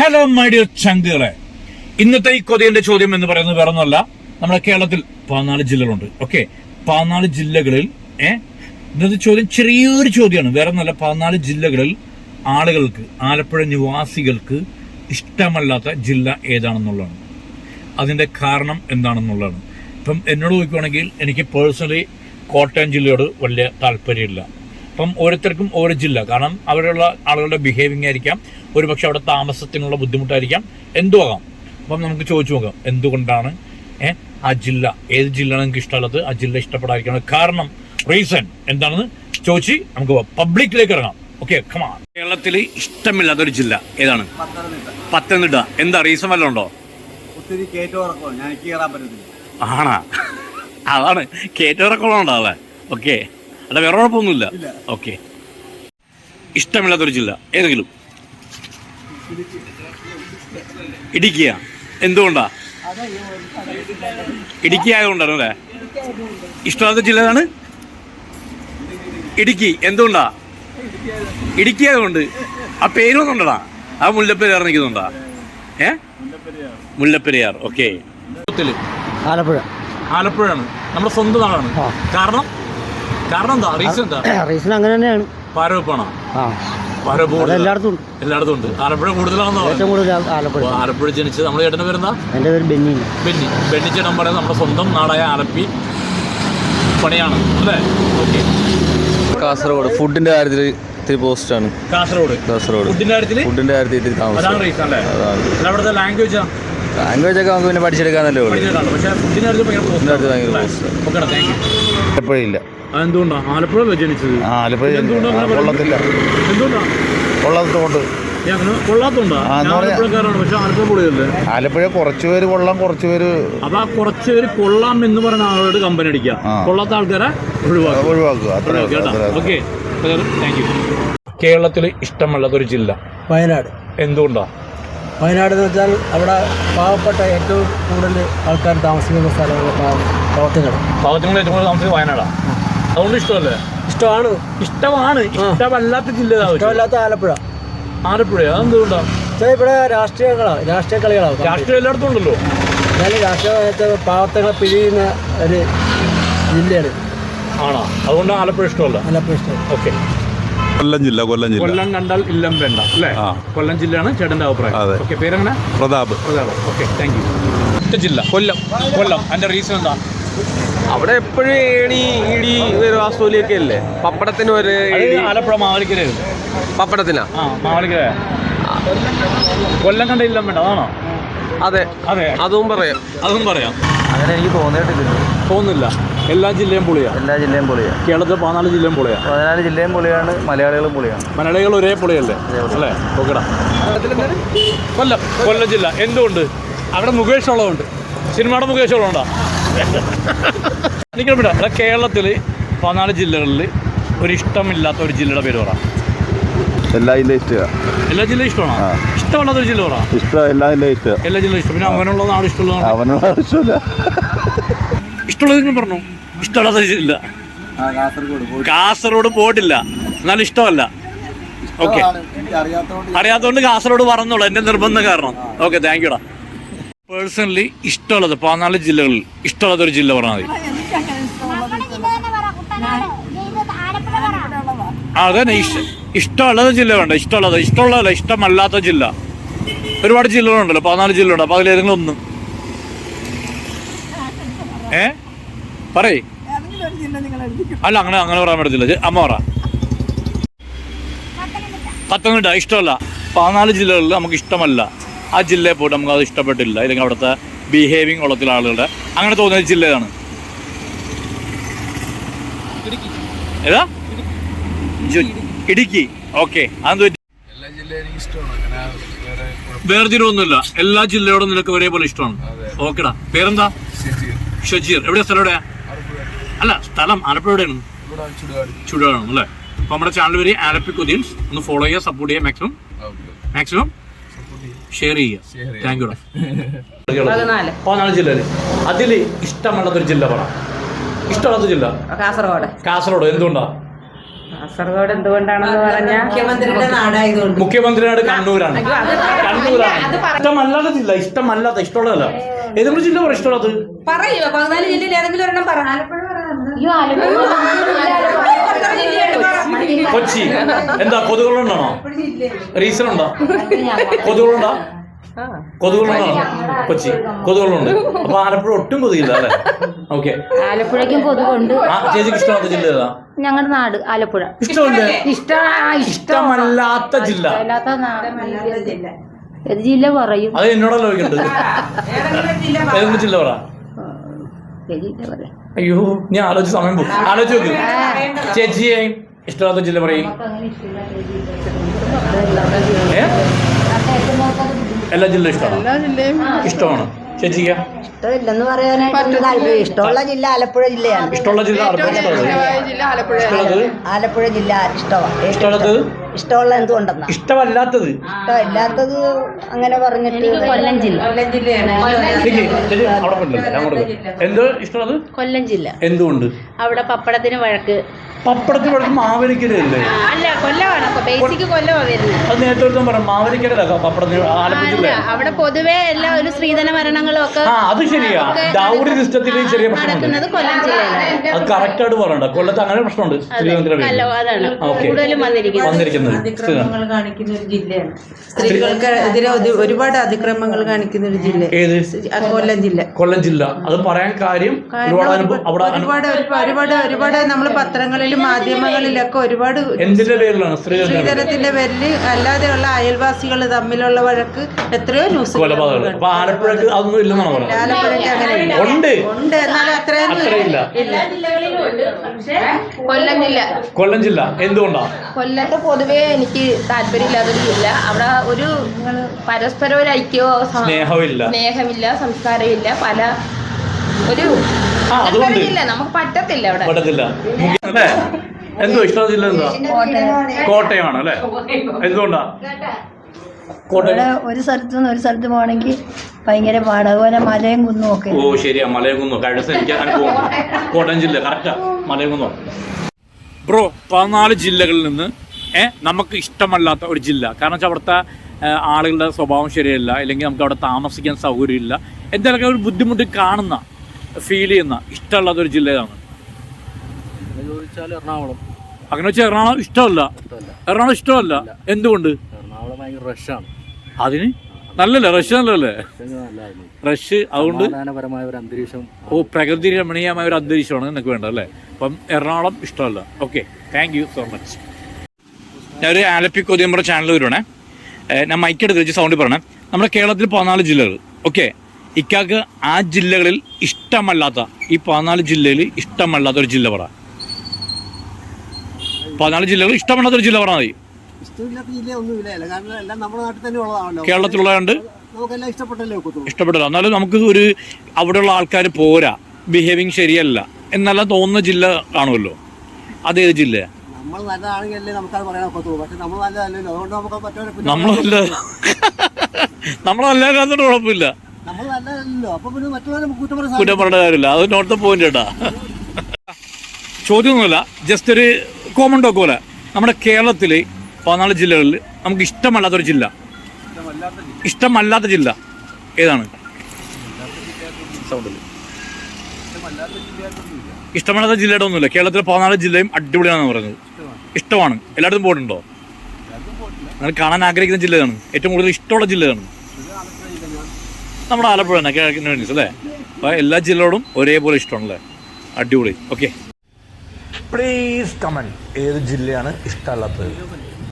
Hello my dear ചങ്കുകളെ. ഇന്നത്തെ ഈ കൊതിയുടെ ചോദ്യം എന്ന് പറയുന്നത് വേറെ ഒന്നുമല്ല നമ്മുടെ കേരളത്തിൽ പതിനാല് ജില്ലകളുണ്ട്. ഓക്കെ പതിനാല് ജില്ലകളിൽ ഏ? ഇന്നത്തെ ചോദ്യം ചെറിയൊരു ചോദ്യമാണ്. വേറെ ഒന്നുമല്ല പതിനാല് ജില്ലകളിൽ ആളുകൾക്ക് ആലപ്പുഴ നിവാസികൾക്ക് ഇഷ്ടമല്ലാത്ത ജില്ല ഏതാണെന്നുള്ളതാണ്. അതിന്റെ കാരണം എന്താണെന്നുള്ളതാണ്. ഇപ്പം എന്നോട് ചോദിക്കുകയാണെങ്കിൽ എനിക്ക് പേഴ്സണലി കോട്ടയം ജില്ലയോട് വലിയ താല്പര്യമില്ല. അപ്പം ഓരോരുത്തർക്കും ഓരോ ജില്ല. കാരണം അവിടെയുള്ള ആളുകളുടെ ബിഹേവിങ് ആയിരിക്കാം. ഒരുപക്ഷെ അവിടെ താമസത്തിനുള്ള ബുദ്ധിമുട്ടായിരിക്കാം. എന്തും ആകാം. അപ്പം നമുക്ക് ചോദിച്ചു നോക്കാം. എന്തുകൊണ്ടാണ് ഏ ആ ജില്ല ഏത് ജില്ലയാണ് നിങ്ങൾക്ക് ഇഷ്ടമുള്ളത്? ആ ജില്ല ഇഷ്ടപ്പെടാതിരിക്കണം കാരണം റീസൺ എന്താണെന്ന് ചോദിച്ച് നമുക്ക് പബ്ലിക്കിലേക്ക് ഇറങ്ങാം. ഓക്കെ കമാ കേരളത്തിൽ ഇഷ്ടമില്ലാത്തൊരു ജില്ല ഏതാണ്? പത്തനംതിട്ട. എന്താ റീസൺ വല്ല ഉണ്ടോ? ഒത്തിരി കയറ്റം ഞാൻ എനിക്ക് കയറാൻ പറ്റത്തില്ല. ആണാ. അതാണ്. കേറ്റോറക്കോളം ഉണ്ടാവേ ഓക്കെ അല്ല വേറെ കുഴപ്പമൊന്നുമില്ല. ഓക്കെ. ഇഷ്ടമില്ലാത്തൊരു ജില്ല. ഏതെങ്കിലും? ഇടുക്കിയ എന്തുകൊണ്ടാ? ഇടുക്കി ആയതുകൊണ്ടാണ് അല്ലേ? ഇഷ്ടമില്ലാത്ത ജില്ല ഏതാണ്? ഇടുക്കി. എന്തുകൊണ്ടാ? ഇടുക്കി ആയതുകൊണ്ട്. ആ പേരൊന്നുണ്ടടാ ആ മുല്ലപ്പെരിയാർ നിൽക്കുന്നുണ്ടാ ഏ? മുല്ലപ്പെരിയാർ. ഓക്കെ. ആലപ്പുഴ. ആലപ്പുഴയാണ്. നമ്മുടെ സ്വന്തം നാടാണ്. കാരണം കാരണം എന്താ? റീസൺ എന്താ? റീസൺ അങ്ങനെ തന്നെയാണ്. പാരവെപ്പാണോ ആ? എല്ലായിടത്തും ഉണ്ട്. എല്ലായിടത്തും ഉണ്ട്. ആലപ്പുഴ കൂടുതലാണെന്ന് ഏറ്റവും പറയുന്നത് കൂടുതൽ ആ- ആലപ്പുഴ. അപ്പൊ ആലപ്പുഴ ജനിച്ചത്. നമ്മുടെ ചേട്ടന്റെ പേരെന്താ? എന്റെ പേര് ബെന്നി. ബെന്നി. ബെന്നി ചേട്ടൻ പറയുന്നത് നമ്മുടെ സ്വന്തം നാടായ ആലപ്പി പണിയാണ്. അല്ലേ? ഓക്കെ. കാസർഗോഡ്. ഫുഡിന്റെ കാര്യത്തിൽ ഇത്തിരി പോസ്റ്റാണ് കാസർഗോഡ്. കാസർഗോഡ്. ഫുഡിന്റെ കാര്യത്തിൽ ഫുഡിന്റെ കാര്യത്തിൽ ഇത്തിരി താമസം. റീസൺ അല്ലേ? അതാണ്. അല്ല അവിടുത്തെ ലാംഗ്വേജ് ലാംഗ്വേജ് ഒക്കെ നമുക്ക് പിന്നെ പഠിച്ചെടുക്കാന്നല്ലേ ഉള്ളൂ. ആലപ്പുഴയില്ല. ആലപ്പുഴ ജനിച്ചത്? ആ ആലപ്പുഴ എന്തുകൊണ്ടാണ് കൊള്ളത്തില്ല. എന്തുകൊണ്ടാണ് ആലപ്പുഴ കൊള്ളാം കൊറച്ചുപേര് കൊറച്ചുപേര് അപ്പൊ ആ കൊള്ളാം എന്ന് പറയുന്ന ആളോട് കമ്പനി അടിക്കുക. കൊള്ളാത്ത ആൾക്കാരെ ഒഴിവാക്കുക. കേരളത്തിൽ ഇഷ്ടമല്ലാത്തൊരു ജില്ല. വയനാട്. എന്തുകൊണ്ടാ? വയനാട് എന്ന് വെച്ചാൽ അവിടെ പാവപ്പെട്ട ഏറ്റവും കൂടുതൽ ആൾക്കാർ താമസിക്കുന്ന സ്ഥലമാണ് പ്രവർത്തനങ്ങൾ പാവത്തിങ്ങൾ ഏറ്റവും കൂടുതൽ താമസിക്കുന്നത് വയനാടാണ് അതുകൊണ്ട് ഇഷ്ടമല്ലേ? ഇഷ്ടമാണ്. ഇഷ്ടമാണ്. ഇഷ്ടമല്ലാത്ത ജില്ല? ഇഷ്ടമല്ലാത്ത ആലപ്പുഴ. ആലപ്പുഴ അതെന്തുകൊണ്ടാ? പക്ഷേ ഇവിടെ രാഷ്ട്രീയങ്ങളാണ് രാഷ്ട്രീയ കളികളാണ് രാഷ്ട്രീയം എല്ലായിടത്തും ഉണ്ടല്ലോ എന്നാലും രാഷ്ട്രീയ പാവത്തങ്ങളെ പിഴിയുന്ന ഒരു ജില്ലയാണ്. ആണോ? അതുകൊണ്ട് ആലപ്പുഴ ഇഷ്ടമല്ല. ആലപ്പുഴ ഇഷ്ടം. ഓക്കെ. കൊല്ലം ജില്ല കൊല്ലം ജില്ല. കൊല്ലം കണ്ടാൽ ഇല്ലം വേണ്ട അല്ലേ? കൊല്ലം ജില്ലയാണ് ചേട്ടന്റെ അഭിപ്രായം. അതെ. Okay പേരെങ്ങനെ? Pratap. Pratap. Okay thank you ജില്ല കൊല്ലം. കൊല്ലം. അതിന്റെ റീസൺ എന്താ? അവിടെ എപ്പോഴും ഏണി ഇടി ഒരു വാസ്തുലിയൊക്കെ അല്ലേ പപ്പടത്തിന് ഒരു ആലപ്പുഴ മാവലിക്കര പപ്പടത്തിനാ? ആ മാവലിക്കര. കൊല്ലം കണ്ട ഇല്ലം വേണ്ട അതാണോ? അതെ. അതെ. അതും പറയാം. അതും പറയാം. അങ്ങനെ എനിക്ക് തോന്നിയിട്ടില്ല. തോന്നുന്നില്ല എല്ലാ ജില്ലയും പൊളിയാ. എല്ലാ ജില്ലയും പൊളിയാണ് കേരളത്തിൽ പതിനാല് ജില്ലയും പൊളിയാ. പതിനാല് ജില്ലയും പൊളിയാണ് മലയാളികളും പൊളിയാണ്. മലയാളികൾ ഒരേ പൊളിയല്ലേ? അല്ലേ? ഓക്കെടാ കൊല്ലം. കൊല്ലം ജില്ല. എന്തുകൊണ്ട് അവിടെ മുകേഷ് ഉള്ളതുണ്ട് സിനിമയുടെ മുകേഷ് ഉള്ളതുകൊണ്ടാ വിടാം അല്ല കേരളത്തിൽ പതിനാല് ജില്ലകളിൽ ഒരു ഇഷ്ടമില്ലാത്ത ഒരു ജില്ലയുടെ പേര് പറ. എല്ലാ ജില്ല ഇഷ്ടമാണ് എല്ലാ ജില്ലയും ഇഷ്ടമാണ്. ഇഷ്ടമുള്ളത് ഒരു ജില്ല പറ. ഇഷ്ടം എല്ലാ ജില്ല ഇഷ്ടം. എല്ലാ ജില്ലയും ഇഷ്ടം. പിന്നെ അവനുള്ളതാണ് ഇഷ്ടമുള്ളതാണ്? അവനുള്ള ആവശ്യമില്ല ഇഷ്ടമുള്ളത് നിങ്ങൾ പറഞ്ഞു? ഇഷ്ടമുള്ളത് കാസർഗോഡ് പോയി കാസർഗോഡ് പോയിട്ടില്ല. എന്നാലും ഇഷ്ടമല്ല. ഓക്കെ. അറിയാത്തതുകൊണ്ട് അറിയാത്തതുകൊണ്ട് കാസർഗോഡ് പറഞ്ഞോളൂ. എന്റെ നിർബന്ധം കാരണം. ഓക്കെ താങ്ക് യുടാ പേഴ്സണലി ഇഷ്ടമുള്ളത് പതിനാല് ജില്ലകളിൽ ഇഷ്ടമുള്ളത് ഒരു ജില്ല പറഞ്ഞാൽ മതി. അതന്നെ ഇഷ്ട- ഇഷ്ടമുള്ളത് ജില്ല വേണ്ട. ഇഷ്ടമുള്ളത് ഇഷ്ടമുള്ളതല്ല ഇഷ്ടമല്ലാത്ത ജില്ല. ഒരുപാട് ജില്ലകളുണ്ടല്ലോ പതിനാല് ജില്ലകളുണ്ട്. അപ്പൊ അതിലേതെങ്കിലും ഒന്ന്. ഏ? പറയേ. അല്ല അങ്ങനെ അങ്ങനെ പറയാൻ പറ്റത്തില്ല. അമ്മ പറ. പത്തനംതിട്ട ഇഷ്ടമല്ല. പതിനാല് ജില്ലകളിൽ നമുക്ക് ഇഷ്ടമല്ല. ആ ജില്ലയിൽ പോയിട്ട് നമുക്ക് അത് ഇഷ്ടപ്പെട്ടില്ല. ഇല്ലെങ്കിൽ അവിടുത്തെ ബിഹേവിങ് ഉള്ളത്തിലെ ആളുകളുടെ അങ്ങനെ തോന്നിയ ജില്ലയാണ്. ഏതാ? ഇടുക്കി. ഓക്കെ. അതെന്ത് വേർതിരിവൊന്നുമില്ല എല്ലാ ജില്ലയോടും നിനക്ക് ഒരേപോലെ ഇഷ്ടമാണ്. ഓക്കെടാ. പേരെന്താ? ഷജീർ. എവിടെയാ സ്ഥലം എവിടെയാ? അല്ല സ്ഥലം ആലപ്പുഴ എവിടെയാണ്? ചുടുകാടാണ് അല്ലേ? അപ്പൊ നമ്മുടെ ചാനൽ വരെ ആലപ്പി കൊതിയൻസ് ഒന്ന് ഫോളോ ചെയ്യുക സപ്പോർട്ട് ചെയ്യുക മാക്സിമം മാക്സിമം ഷെയർ ചെയ്യുക. താങ്ക് യു പതിനാല്. ജില്ലയിൽ അതിൽ ഇഷ്ടമല്ലാത്തൊരു ജില്ല പറ. ഇഷ്ടമുള്ളത് ജില്ല? കാസർഗോഡ്. കാസർഗോഡ്. എന്തുകൊണ്ടാ? കാസർഗോഡ് എന്തുകൊണ്ടാണെന്ന് പറഞ്ഞാൽ മുഖ്യമന്ത്രിയുടെ നാടായതുകൊണ്ട്. മുഖ്യമന്ത്രിയുടെ കണ്ണൂരാണ്. കണ്ണൂരാണ്. ഇഷ്ടമല്ലാത്ത ജില്ല ഇഷ്ടമല്ലാത്ത ഇഷ്ടമുള്ളതല്ല. ഏതെങ്കിലും ജില്ല പറ ഇഷ്ടമുള്ളത്? പറയോ? പതിനാല് ജില്ലയിൽ ഏതെങ്കിലും ഒരെണ്ണം പറ. അയ്യോ കൊച്ചി. എന്താ കൊതുകളുണ്ടാണോ റീസൺ ഉണ്ടോ കൊതുകളുണ്ടോ കൊതുകളുണ്ടാണോ കൊച്ചി. കൊതുകളുണ്ട് അപ്പൊ ആലപ്പുഴ ഒട്ടും കൊതുകില്ല അല്ലേ? ഓക്കെ. ആലപ്പുഴക്കും കൊതുകുണ്ട്. ആ ചേച്ചിക്ക് ഇഷ്ടമാത്ത ജില്ല ഏതാ? ഞങ്ങളുടെ നാട് ആലപ്പുഴ. ഇഷ്ടമുണ്ട്? ഇഷ്ട ഇഷ്ടമല്ലാത്ത ജില്ല. ഇഷ്ടമല്ലാത്ത ഏത് ജില്ല പറയും? അത് എന്നോടല്ലോ ചോദിക്കേണ്ടത്? ഏതെങ്കിലും ജില്ല പറ. അയ്യോ ഞാൻ ആലോചിച്ച് സമയം പോകും ആലോചിച്ച് നോക്ക്. ചേച്ചിയെ ഇഷ്ടമാത്ത ജില്ല പറയും. ഏ? എല്ലാ ജില്ലയും ഇഷ്ടമാണ്? ഇഷ്ടമാണ്? ചേച്ചിക്ക? ഇഷ്ടമില്ലെന്ന് പറയാനായിട്ട് താല്പര്യം ഇഷ്ടമുള്ള ജില്ല ആലപ്പുഴ ജില്ലയാണ്. ഇഷ്ടമുള്ള ജില്ല ആലപ്പുഴ ജില്ല ഇഷ്ടമാണ് ഇഷ്ടമുള്ളത്? ഇഷ്ടമുള്ള എന്തുകൊണ്ടെന്നാ? ഇഷ്ടമല്ലാത്തത്? ഇഷ്ടമില്ലാത്തത് അങ്ങനെ പറഞ്ഞിട്ട് കൊല്ലം ജില്ല. കൊല്ലം ജില്ലയാണ്. എന്ത് ഇഷ്ടമുള്ളത്? കൊല്ലം ജില്ല. എന്തുകൊണ്ട്? അവിടെ പപ്പടത്തിന് വഴക്ക്. പപ്പടത്തിന് വഴക്ക് മാവേലിക്കരയല്ലേ അല്ല? കൊല്ലമാണ്. ബേസിക് കൊല്ലമാണ് വരുന്നത് അത് നേരത്തെ പറഞ്ഞു മാവേലിക്കരല്ല പപ്പടത്തിന് ആലപ്പുഴ അല്ല അവിടെ പൊതുവേ എല്ലാ ഒരു സ്ത്രീധന മരണങ്ങളും ഒക്കെ ആ അത് ശരിയാ. ഡൗറി സിസ്റ്റത്തിൽ ചെറിയ പ്രശ്നമുണ്ട് അത് കറക്റ്റ് ആയിട്ട് പറയണ്ട. കൊല്ലത്ത് അങ്ങനെ പ്രശ്നമുണ്ട്. സ്ത്രീകൾക്ക് എതിരെ ഒരുപാട് അതിക്രമങ്ങൾ കാണിക്കുന്ന ഒരു ജില്ല. ഏത്? കൊല്ലം ജില്ല. കൊല്ലം ജില്ല. അത് പറയാൻ കാര്യം ഒരുപാട് ഒരുപാട് ഒരുപാട് ഒരുപാട് നമ്മൾ പത്രങ്ങളിലും മാധ്യമങ്ങളിലൊക്കെ ഒരുപാട് എന്തിന്റെ പേരിലാണ്? സ്ത്രീകളുടെ സ്ത്രീധനത്തിന്റെ പേരിൽ അല്ലാതെയുള്ള അയൽവാസികൾ തമ്മിലുള്ള വഴക്ക് എത്രയോ ന്യൂസ് കൊലപാതകങ്ങൾ. അതൊന്നും ഇല്ലെന്നാണ് പറയുന്നത്? അങ്ങനെ ഉണ്ട്. ഉണ്ട് എന്നാലും അത്രയൊന്നും അത്രയില്ല. കൊല്ലം ജില്ല. കൊല്ലം ജില്ല. എന്തുകൊണ്ടാ? കൊല്ലത്ത് പൊതുവേ എനിക്ക് താല്പര്യമില്ലാത്തൊരു ജില്ല. അവിടെ ഒരു പരസ്പരം ഒരു ഐക്യമോ സ- സ്നേഹമില്ല. സ്നേഹമില്ല സംസ്കാരമില്ല. പല ഒരു ആ അതുകൊണ്ട് ഇല്ല നമുക്ക് പറ്റത്തില്ല അവിടെ. പറ്റത്തില്ല. അല്ലേ? എന്തോ ഇഷ്ടമുള്ള ജില്ല എന്താ? കോട്ടയമാണ് അല്ലേ എന്തുകൊണ്ടാ? കോട്ടയം ഒരു സ്ഥലത്ത് നിന്ന് ഒരു സ്ഥലത്ത് പോകണമെങ്കിൽ ഭയങ്കര പാട് അതുപോലെ മലയും കുന്നും ഒക്കെ. ഓ ശരിയാ. മലയകുന്നോ കഴിഞ്ഞ ദിവസം എനിക്ക് അനുഭവം കോട്ടയം ജില്ല. കറക്റ്റാ മലയും കുന്നു. ബ്രോ പതിനാല് ജില്ലകളിൽ നിന്ന് ഏഹ് നമുക്ക് ഇഷ്ടമല്ലാത്ത ഒരു ജില്ല. കാരണം വെച്ചാൽ അവിടുത്തെ ആളുകളുടെ സ്വഭാവം ശരിയല്ല. അല്ലെങ്കിൽ നമുക്ക് അവിടെ താമസിക്കാൻ സൗകര്യമില്ല. എന്തെങ്കിലുമൊക്കെ ഒരു ബുദ്ധിമുട്ട് കാണുന്ന ഫീൽ ചെയ്യുന്ന ഇഷ്ടമല്ലാത്ത ഒരു ജില്ലയാണ് ചോദിച്ചാൽ എറണാകുളം. അങ്ങനെ വെച്ചാൽ എറണാകുളം ഇഷ്ടമല്ല. എറണാകുളം ഇഷ്ടമല്ല. എന്തുകൊണ്ട്? ഭയങ്കര റഷാണ് അതിന്? നല്ലല്ലേ? റഷ് നല്ലല്ലേ റഷ് അതുകൊണ്ട് സമാധാനപരമായ ഒരു അന്തരീക്ഷം. ഓ പ്രകൃതി രമണീയമായ ഒരു അന്തരീക്ഷമാണ് നിനക്ക് വേണ്ടത് അല്ലേ? അപ്പം എറണാകുളം ഇഷ്ടമല്ല. Okay thank you so much ഞാനൊരു ആലപ്പി കൊതിയമ്പറ ചാനൽ വരുവാണേ. ഞാൻ മൈക്ക് എടുത്ത് വെച്ച് സൗണ്ടിൽ പറയണേ. നമ്മുടെ കേരളത്തിൽ പതിനാല് ജില്ലകൾ. ഓക്കെ ഇക്കാക്ക് ആ ജില്ലകളിൽ ഇഷ്ടമല്ലാത്ത ഈ പതിനാല് ജില്ലയിൽ ഇഷ്ടമല്ലാത്ത ഒരു ജില്ല പറ. പതിനാല് ജില്ലകൾ ഇഷ്ടമല്ലാത്ത ഒരു ജില്ല പറഞ്ഞാൽ മതി. ഇഷ്ടമില്ലാത്ത ജില്ല ഒന്നുമില്ല. കാരണം എല്ലാം നമ്മുടെ നാട്ടിൽ തന്നെ ഉള്ളതാണല്ലോ. കേരളത്തിലുള്ളതുകൊണ്ട് നമുക്കെല്ലാം ഇഷ്ടപ്പെട്ടല്ലേ ഒക്കത്തുള്ളൂ. എന്നാലും നമുക്ക് ഒരു അവിടെയുള്ള ആൾക്കാർ പോരാ. ബിഹേവിങ് ശരിയല്ല. എന്നല്ല തോന്നുന്ന ജില്ല കാണുമല്ലോ. അതേത് ജില്ല? നമ്മൾ നല്ലതാണെങ്കിലല്ലേ നമുക്കത് പറയാൻ ഒക്കത്തുള്ളൂ. പക്ഷെ നമ്മൾ നല്ലതല്ലല്ലോ. അതുകൊണ്ട് നമുക്ക് നമ്മളല്ല നമ്മളല്ലാതെ കുഴപ്പമില്ല നമ്മൾ അപ്പൊ പിന്നെ മറ്റുള്ളവരെ നമുക്ക് കുറ്റം പറയാൻ കുറ്റം പറഞ്ഞ കാര്യമില്ല. അത് നോട്ട് പോയിന്റ് കേട്ടാ. ചോദ്യമൊന്നുമില്ല. ജസ്റ്റ് ഒരു കോമൺ ടോക്ക് പോലെ. നമ്മുടെ കേരളത്തിലെ പതിനാല് ജില്ലകളിൽ നമുക്ക് ഇഷ്ടമല്ലാത്തൊരു ജില്ല. ഇഷ്ടമല്ലാത്ത ജില്ല ഏതാണ്? സൗണ്ടിൽ ഇഷ്ടമല്ലാത്ത ജില്ലയുടെ ഒന്നുമില്ല. കേരളത്തിലെ പതിനാല് ജില്ലയും അടിപൊളിയാണെന്ന് പറയുന്നത്. ഇഷ്ടമാണ്. എല്ലായിടത്തും പോയിട്ടുണ്ടോ? നിങ്ങൾ കാണാൻ ആഗ്രഹിക്കുന്ന ജില്ലയാണ്. ഏറ്റവും കൂടുതൽ ഇഷ്ടമുള്ള ജില്ലയാണ്. നമ്മുടെ ആലപ്പുഴ തന്നെ കിഴക്കൻ വേണ്ടി അല്ലേ? അപ്പോൾ എല്ലാ ജില്ലയോടും ഒരേപോലെ ഇഷ്ടമാണല്ലേ? അടിപൊളി. ഓക്കെ. പ്ലീസ് കമന്റ് ഏത് ജില്ലയാണ് ഇഷ്ടമല്ലാത്തത്?